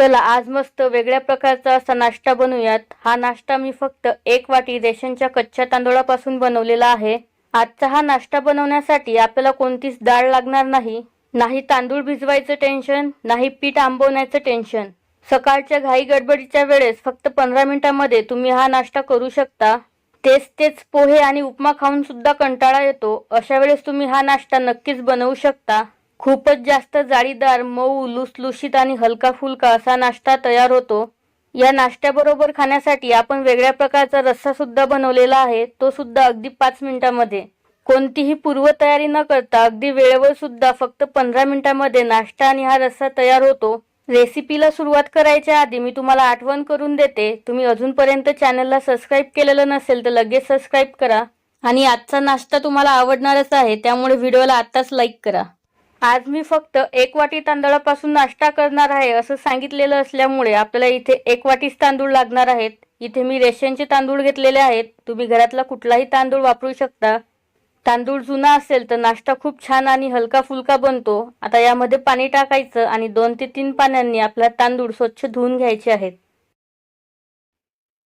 चला आज मस्त वेगळ्या प्रकारचा असा नाश्ता बनवूयात. हा नाश्ता मी फक्त एक वाटी रेशनच्या कच्च्या तांदूळापासून बनवलेला आहे. आजचा हा नाश्ता बनवण्यासाठी आपल्याला कोणतीच डाळ लागणार नाही. नाही तांदूळ भिजवायचं टेन्शन नाही पीठ आंबवण्याचं टेन्शन. सकाळच्या घाई गडबडीच्या वेळेस फक्त पंधरा मिनिटांमध्ये तुम्ही हा नाश्ता करू शकता. तेच तेच पोहे आणि उपमा खाऊन सुद्धा कंटाळा येतो. अशा वेळेस तुम्ही हा नाश्ता नक्कीच बनवू शकता. खूपच जास्त जाळीदार मऊ लुसलुशीत आणि हलका फुलका असा नाश्ता तयार होतो. या नाश्त्याबरोबर खाण्यासाठी आपण वेगळ्या प्रकारचा रस्सा सुद्धा बनवलेला आहे तो सुद्धा अगदी पाच मिनिटांमध्ये. कोणतीही पूर्वतयारी न करता अगदी वेळेवर सुद्धा फक्त पंधरा मिनिटांमध्ये नाश्ता आणि हा रस्सा तयार होतो. रेसिपीला सुरुवात करायच्या आधी मी तुम्हाला आठवण करून देते तुम्ही अजूनपर्यंत चॅनलला सबस्क्राईब केलेलं नसेल तर लगेच सबस्क्राईब करा. आणि आजचा नाश्ता तुम्हाला आवडणारच आहे त्यामुळे व्हिडिओला आत्ताच लाईक करा. आज मी फक्त एक वाटी तांदळापासून नाश्ता करणार आहे असं सांगितलेलं असल्यामुळे आपल्याला इथे एक वाटीच तांदूळ लागणार आहेत. इथे मी रेशनचे तांदूळ घेतलेले आहेत. तुम्ही घरातला कुठलाही तांदूळ वापरू शकता. तांदूळ जुना असेल तर नाश्ता खूप छान आणि हलका फुलका बनतो. आता यामध्ये पाणी टाकायचं आणि दोन ते तीन पाण्याने आपला तांदूळ स्वच्छ धुवून घ्यायचे आहेत.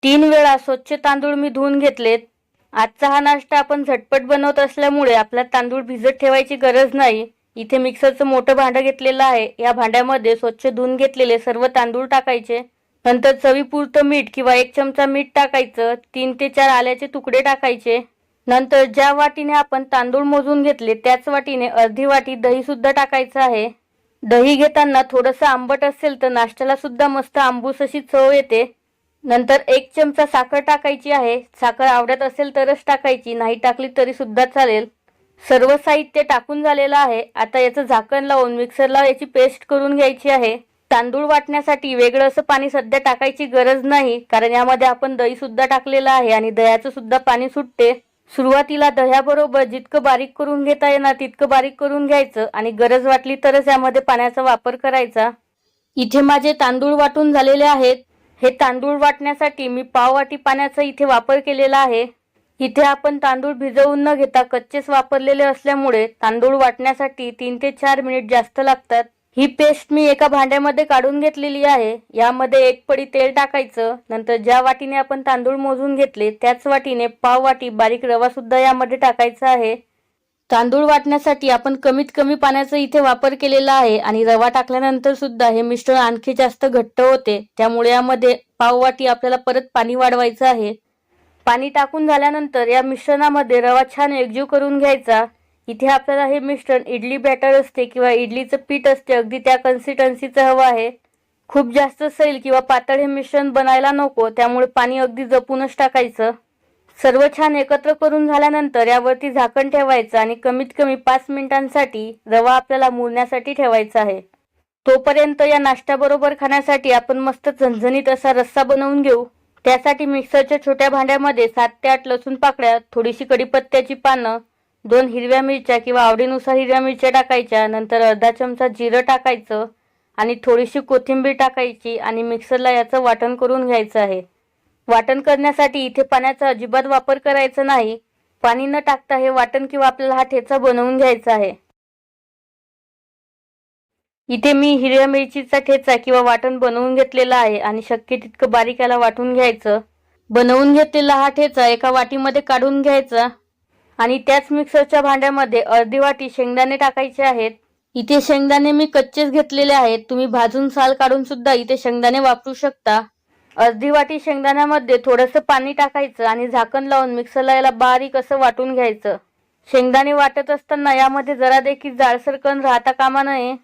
तीन वेळा स्वच्छ तांदूळ मी धुवून घेतलेत. आजचा हा नाश्ता आपण झटपट बनवत असल्यामुळे आपला तांदूळ भिजत ठेवायची गरज नाही. इथे मिक्सरचं मोठं भांडं घेतलेलं आहे. या भांड्यामध्ये स्वच्छ धुवून घेतलेले सर्व तांदूळ टाकायचे. नंतर चवीपुरतं मीठ किंवा एक चमचा मीठ टाकायचं. तीन ते चार आल्याचे तुकडे टाकायचे. नंतर ज्या वाटीने आपण तांदूळ मोजून घेतले त्याच वाटीने अर्धी वाटी दही सुद्धा टाकायचं आहे. दही घेताना थोडंसं आंबट असेल तर नाश्त्याला सुद्धा मस्त आंबूस अशी चव येते. नंतर एक चमचा साखर टाकायची आहे. साखर आवडत असेल तरच टाकायची नाही टाकली तरी सुद्धा चालेल. सर्व साहित्य टाकून झालेलं आहे. आता याचं झाकण लावून मिक्सरला याची पेस्ट करून घ्यायची आहे. तांदूळ वाटण्यासाठी वेगळं असं पाणी सध्या टाकायची गरज नाही. कारण यामध्ये आपण दही सुद्धा टाकलेलं आहे आणि दह्याचं सुद्धा पाणी सुटते. सुरुवातीला दह्याबरोबर जितकं बारीक करून घेता येणार तितकं बारीक करून घ्यायचं आणि गरज वाटली तरच यामध्ये पाण्याचा वापर करायचा. इथे माझे तांदूळ वाटून झालेले आहेत. हे तांदूळ वाटण्यासाठी मी पाववाटी पाण्याचा इथे वापर केलेला आहे. इथे आपण तांदूळ भिजवून न घेता कच्चेच वापरलेले असल्यामुळे तांदूळ वाटण्यासाठी तीन ते चार मिनिट जास्त लागतात. ही पेस्ट मी एका भांड्यामध्ये काढून घेतलेली आहे. यामध्ये एक पडी तेल टाकायचं नंतर ज्या वाटीने आपण तांदूळ मोजून घेतले त्याच वाटीने पाव वाटी बारीक रवा सुद्धा यामध्ये टाकायचा आहे. तांदूळ वाटण्यासाठी आपण कमीत कमी पाण्याचा इथे वापर केलेला आहे आणि रवा टाकल्यानंतर सुद्धा हे मिश्रण आणखी जास्त घट्ट होते. त्यामुळे यामध्ये पाव वाटी आपल्याला परत पाणी वाढवायचं आहे. पाणी टाकून झाल्यानंतर या मिश्रणामध्ये रवा छान एकजीव करून घ्यायचा. इथे आपल्याला हे मिश्रण इडली बॅटर असते किंवा इडलीचं पीठ असते अगदी त्या कन्सिस्टन्सीचं हवं आहे. खूप जास्त सैल किंवा पातळ हे मिश्रण बनायला नको त्यामुळे पाणी अगदी जपूनच टाकायचं. सर्व छान एकत्र करून झाल्यानंतर यावरती झाकण ठेवायचं आणि कमीत कमी पाच मिनिटांसाठी रवा आपल्याला मुरण्यासाठी ठेवायचा आहे. तोपर्यंत या नाश्त्याबरोबर खाण्यासाठी आपण मस्त झणझणीत असा रस्सा बनवून घेऊ. त्यासाठी मिक्सरच्या छोट्या भांड्यामध्ये सात ते आठ लसूण पाकळ्या थोडीशी कडीपत्त्याची पानं दोन हिरव्या मिरच्या किंवा आवडीनुसार हिरव्या मिरच्या टाकायच्या नंतर अर्धा चमचा जिरं टाकायचं आणि थोडीशी कोथिंबीर टाकायची आणि मिक्सरला याचं वाटण करून घ्यायचं आहे. वाटण करण्यासाठी इथे पाण्याचा अजिबात वापर करायचा नाही. पाणी न टाकता हे वाटण किंवा आपल्याला हा ठेचा बनवून घ्यायचा आहे. इथे मी हिरव्या मिरचीचा ठेचा किंवा वाटण बनवून घेतलेला आहे आणि शक्य तितकं बारीक याला वाटून घ्यायचं. बनवून घेतलेला हा ठेचा एका वाटीमध्ये काढून घ्यायचा आणि त्याच मिक्सरच्या भांड्यामध्ये अर्धी वाटी शेंगदाणे टाकायचे आहेत. इथे शेंगदाणे मी कच्चेच घेतलेले आहेत. तुम्ही भाजून साल काढून सुद्धा इथे शेंगदाणे वापरू शकता. अर्धी वाटी शेंगदाण्यामध्ये थोडंसं पाणी टाकायचं आणि झाकण लावून मिक्सरला याला बारीक असं वाटून घ्यायचं. शेंगदाणे वाटत असताना यामध्ये जरा देखील जाळसर कण राहता कामा नये.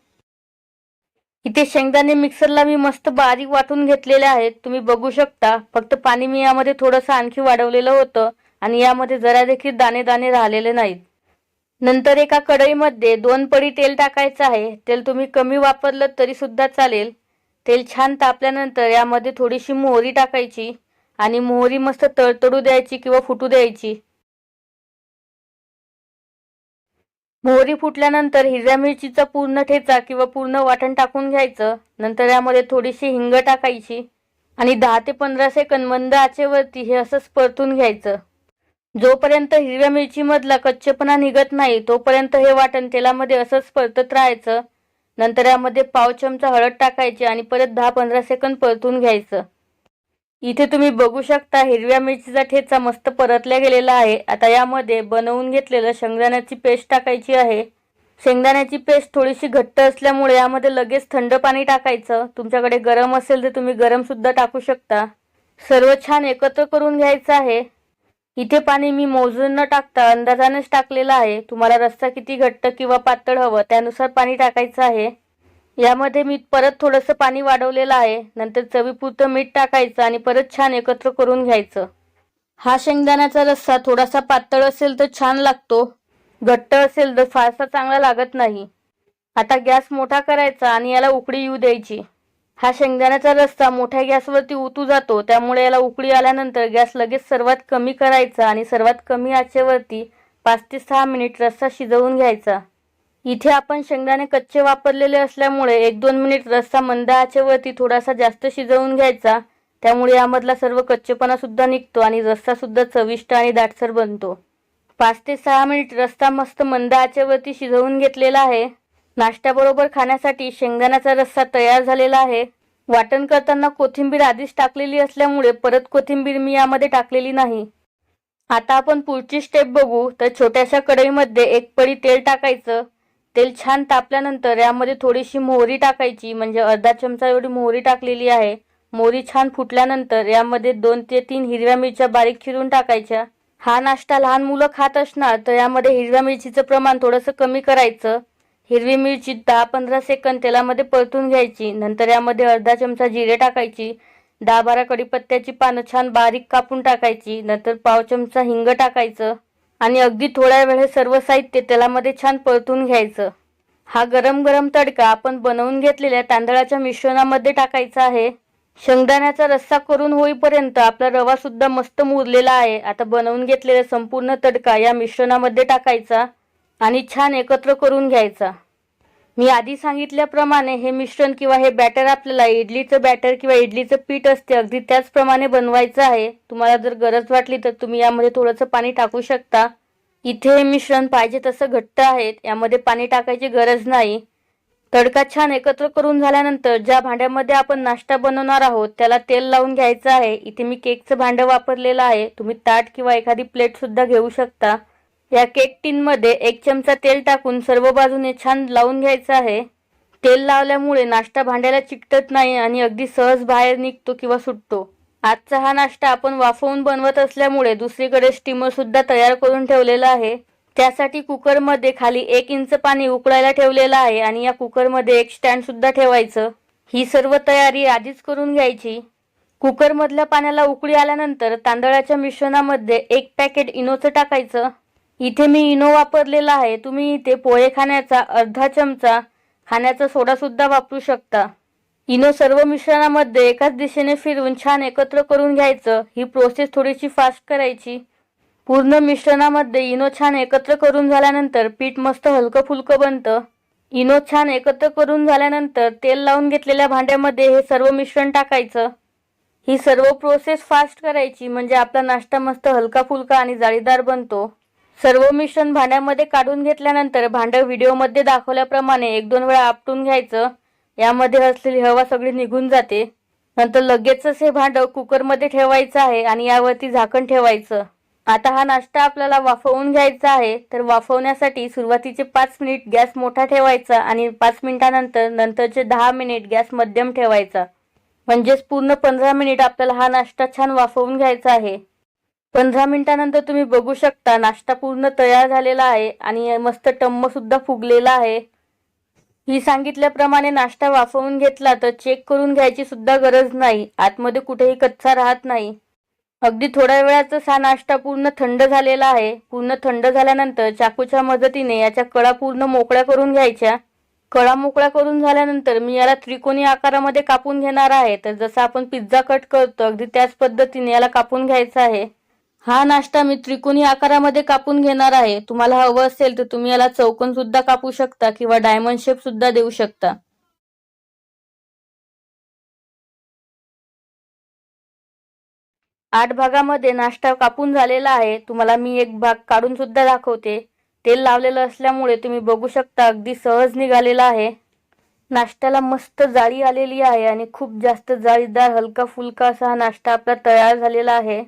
इथे शेंगदाणे मिक्सरला मी मस्त बारीक वाटून घेतलेले आहेत. तुम्ही बघू शकता. फक्त पाणी मी यामध्ये थोडंसं आणखी वाढवलेलं होतं आणि यामध्ये जरा देखील दाणे दाणे राहिलेले नाहीत. नंतर एका कढईमध्ये दोन पडी तेल टाकायचं आहे. तेल तुम्ही कमी वापरलं तरी सुद्धा चालेल. तेल छान तापल्यानंतर यामध्ये थोडीशी मोहरी टाकायची आणि मोहरी मस्त तळतळू द्यायची किंवा फुटू द्यायची. मोहरी फुटल्यानंतर हिरव्या मिरचीचा पूर्ण ठेचा किंवा पूर्ण वाटण टाकून घ्यायचं. नंतर यामध्ये थोडीशी हिंग टाकायची आणि दहा ते पंधरा सेकंद मंद आचेवरती हे असंच परतून घ्यायचं. जोपर्यंत हिरव्या मिरचीमधला कच्चेपणा निघत नाही तोपर्यंत हे वाटण तेलामध्ये असंच परतत राहायचं. नंतर यामध्ये पाव चमचा हळद टाकायची आणि परत दहा पंधरा सेकंद परतून घ्यायचं. इथे तुम्ही बघू शकता हिरव्या मिरचीचा ठेचा मस्त परतल्या गेलेला आहे. आता यामध्ये बनवून घेतलेलं शेंगदाण्याची पेस्ट टाकायची आहे. शेंगदाण्याची पेस्ट थोडीशी घट्ट असल्यामुळे यामध्ये लगेच थंड पाणी टाकायचं. तुमच्याकडे गरम असेल तर तुम्ही गरमसुद्धा टाकू शकता. सर्व छान एकत्र करून घ्यायचं आहे. इथे पाणी मी मोजून न टाकता अंदाजानेच टाकलेलं आहे. तुम्हाला रस्सा किती घट्ट किंवा पातळ हवं त्यानुसार पाणी टाकायचं आहे. यामध्ये मी परत थोडंसं पाणी वाढवलेलं आहे. नंतर चवीपुरतं मीठ टाकायचं आणि परत छान एकत्र करून घ्यायचं. हा शेंगदाण्याचा रस्सा थोडासा पातळ असेल तर छान लागतो. घट्ट असेल तर फारसा चांगला लागत नाही. आता गॅस मोठा करायचा आणि याला उकळी येऊ द्यायची. हा शेंगदाण्याचा रस्सा मोठ्या गॅसवरती उतू जातो. त्यामुळे याला उकळी आल्यानंतर गॅस लगेच सर्वात कमी करायचा आणि सर्वात कमी आचेवरती पाच ते सहा मिनिट रस्सा शिजवून घ्यायचा. इथे आपण शेंगदाणे कच्चे वापरलेले असल्यामुळे एक दोन मिनिट रस्सा मंद आचेवरती थोडासा जास्त शिजवून घ्यायचा. त्यामुळे यामधला सर्व कच्चेपणा सुद्धा निघतो आणि रस्सा सुद्धा चविष्ट आणि दाटसर बनतो. पाच ते सहा मिनिट रस्सा मस्त मंद आचेवरती शिजवून घेतलेला आहे. नाश्त्याबरोबर खाण्यासाठी शेंगदाण्याचा रस्सा तयार झालेला आहे. वाटण करताना कोथिंबीर आधीच टाकलेली असल्यामुळे परत कोथिंबीर मी यामध्ये टाकलेली नाही. आता आपण पुढची स्टेप बघू. तर छोट्याशा कढईमध्ये एक पडी तेल टाकायचं. तेल छान तापल्यानंतर यामध्ये थोडीशी मोहरी टाकायची म्हणजे अर्धा चमचा एवढी मोहरी टाकलेली आहे. मोहरी छान फुटल्यानंतर यामध्ये दोन ते तीन हिरव्या मिरच्या बारीक चिरून टाकायच्या. हा नाश्ता लहान मुलं खात असणार तर यामध्ये हिरव्या मिरचीचं प्रमाण थोडंसं कमी करायचं. हिरवी मिरची दहा पंधरा सेकंद तेलामध्ये परतून घ्यायची नंतर यामध्ये अर्धा चमचा जिरे टाकायची दहा बारा कढीपत्त्याची पानं छान बारीक कापून टाकायची नंतर पाव चमचा हिंग टाकायचं. आणि अगदी थोड्या वेळ हे सर्व साहित्य तेलामध्ये छान परतून घ्यायचं. हा गरम गरम तडका आपण बनवून घेतलेल्या तांदळाच्या मिश्रणामध्ये टाकायचा आहे. शेंगदाण्याचा रस्सा करून होईपर्यंत आपला रवा सुद्धा मस्त मुरलेला आहे. आता बनवून घेतलेला संपूर्ण तडका या मिश्रणामध्ये टाकायचा आणि छान एकत्र करून घ्यायचा. मी आधी सांगितल्याप्रमाणे हे मिश्रण किंवा हे बॅटर आपल्याला इडलीचं बॅटर किंवा इडलीचं पीठ असते अगदी त्याचप्रमाणे बनवायचं आहे. तुम्हाला जर गरज वाटली तर तुम्ही यामध्ये थोडंसं पाणी टाकू शकता. इथे हे मिश्रण पाहिजे तसं घट्ट आहे यामध्ये पाणी टाकायची गरज नाही. तडका छान एकत्र करून झाल्यानंतर ज्या भांड्यामध्ये आपण नाश्ता बनवणार आहोत त्याला तेल लावून घ्यायचं आहे. इथे मी केकचं भांडं वापरलेलं आहे. तुम्ही ताट किंवा एखादी प्लेट सुद्धा घेऊ शकता. या केक टीनमध्ये एक चमचा तेल टाकून सर्व बाजूने छान लावून घ्यायचं आहे. तेल लावल्यामुळे नाश्ता भांड्याला चिकटत नाही आणि अगदी सहज बाहेर निघतो किंवा सुटतो. आजचा हा नाश्ता आपण वाफवून बनवत असल्यामुळे दुसरीकडे स्टीमर सुद्धा तयार करून ठेवलेला आहे. त्यासाठी कुकरमध्ये खाली एक इंच पाणी उकळायला ठेवलेलं आहे आणि या कुकरमध्ये एक स्टँड सुद्धा ठेवायचं. ही सर्व तयारी आधीच करून घ्यायची. कुकरमधल्या पाण्याला उकळी आल्यानंतर तांदळाच्या मिश्रणामध्ये एक पॅकेट इनोचं टाकायचं. इथे मी इनो वापरलेला आहे. तुम्ही इथे पोहे खाण्याचा अर्धा चमचा खाण्याचा सोडासुद्धा वापरू शकता. इनो सर्व मिश्रणामध्ये एकाच दिशेने फिरवून छान एकत्र करून घ्यायचं. ही प्रोसेस थोडीशी फास्ट करायची. पूर्ण मिश्रणामध्ये इनो छान एकत्र करून झाल्यानंतर पीठ मस्त हलकं फुलकं बनतं. इनो छान एकत्र करून झाल्यानंतर तेल लावून घेतलेल्या भांड्यामध्ये हे सर्व मिश्रण टाकायचं. ही सर्व प्रोसेस फास्ट करायची. म्हणजे आपला नाश्ता मस्त हलका फुलका आणि जाळीदार बनतो. सर्व मिश्रण भांड्यामध्ये काढून घेतल्यानंतर भांडं व्हिडिओमध्ये दाखवल्याप्रमाणे एक दोन वेळा आपटून घ्यायचं. यामध्ये असलेली हवा सगळी निघून जाते. नंतर लगेचच हे भांडं कुकरमध्ये ठेवायचं आहे आणि यावरती झाकण ठेवायचं. आता हा नाश्ता आपल्याला वाफवून घ्यायचा आहे. तर वाफवण्यासाठी सुरुवातीचे पाच मिनिट गॅस मोठा ठेवायचा आणि पाच मिनिटानंतर नंतरचे दहा मिनिट गॅस मध्यम ठेवायचा. म्हणजेच पूर्ण पंधरा मिनिट आपल्याला हा नाश्ता छान वाफवून घ्यायचा आहे. पंधरा मिनिटानंतर तुम्ही बघू शकता नाश्ता पूर्ण तयार झालेला आहे आणि मस्त टम्म सुद्धा फुगलेला आहे. ही सांगितल्याप्रमाणे नाश्ता वाफवून घेतला तर चेक करून घ्यायची सुद्धा गरज नाही. आतमध्ये कुठेही कच्चा राहत नाही. अगदी थोड्या वेळातच हा नाश्ता पूर्ण थंड झालेला आहे. पूर्ण थंड झाल्यानंतर चाकूच्या मदतीने याच्या कळा पूर्ण मोकळ्या करून घ्यायच्या. कळा मोकळ्या करून झाल्यानंतर मी याला त्रिकोणी आकारामध्ये कापून घेणार आहे. तर जसं आपण पिझ्झा कट करतो अगदी त्याच पद्धतीने याला कापून घ्यायचं आहे. हा नाश्ता मी त्रिकोणी आकारामध्ये कापून घेणार आहे. तुम्हाला हवं असेल तर तुम्ही याला चौकोन सुद्धा कापू शकता किंवा डायमंड शेप सुद्धा देऊ शकता. आठ भागामध्ये नाश्ता कापून झालेला आहे. तुम्हाला मी एक भाग काढून सुद्धा दाखवते. तेल लावलेलं असल्यामुळे तुम्ही बघू शकता अगदी सहज निघालेला आहे. नाश्त्याला मस्त जाळी आलेली आहे आणि खूप जास्त जाळीदार हलका फुलका असा हा नाश्ता आपला तयार झालेला आहे.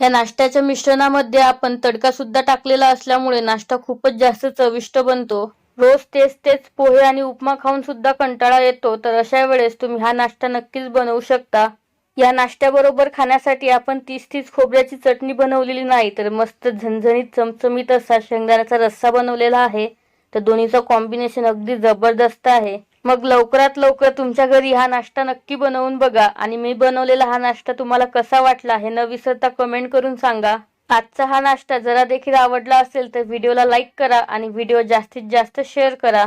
या नाश्त्याच्या मिश्रणामध्ये आपण तडका सुद्धा टाकलेला असल्यामुळे नाश्ता खूपच जास्त चविष्ट बनतो. रोज तेच तेच पोहे आणि उपमा खाऊन सुद्धा कंटाळा येतो. तर अशा वेळेस तुम्ही हा नाश्ता नक्कीच बनवू शकता. या नाश्त्याबरोबर खाण्यासाठी आपण तीस तीस खोबऱ्याची चटणी बनवलेली नाही तर मस्त झणझणीत चमचमीत असा शेंगदाण्याचा रस्सा बनवलेला आहे. तर दोन्हीचं कॉम्बिनेशन अगदी जबरदस्त आहे. मग लवकरात लवकर तुमच्या घरी हा नाश्ता नक्की बनवून बघा. आणि मी बनवलेला हा नाश्ता तुम्हाला कसा वाटला हे न विसरता कमेंट करून सांगा. आजचा हा नाश्ता जरा देखील आवडला असेल तर व्हिडिओला लाईक करा आणि व्हिडिओ जास्तीत जास्त शेअर करा.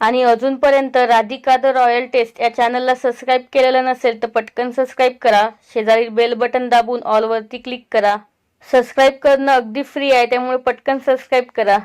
आणि अजूनपर्यंत राधिका द रॉयल टेस्ट या चॅनलला सबस्क्राईब केलेलं नसेल तर पटकन सबस्क्राईब करा. शेजारी बेल बटन दाबून ऑलवरती क्लिक करा. सबस्क्राईब करणं अगदी फ्री आहे त्यामुळे पटकन सबस्क्राईब करा.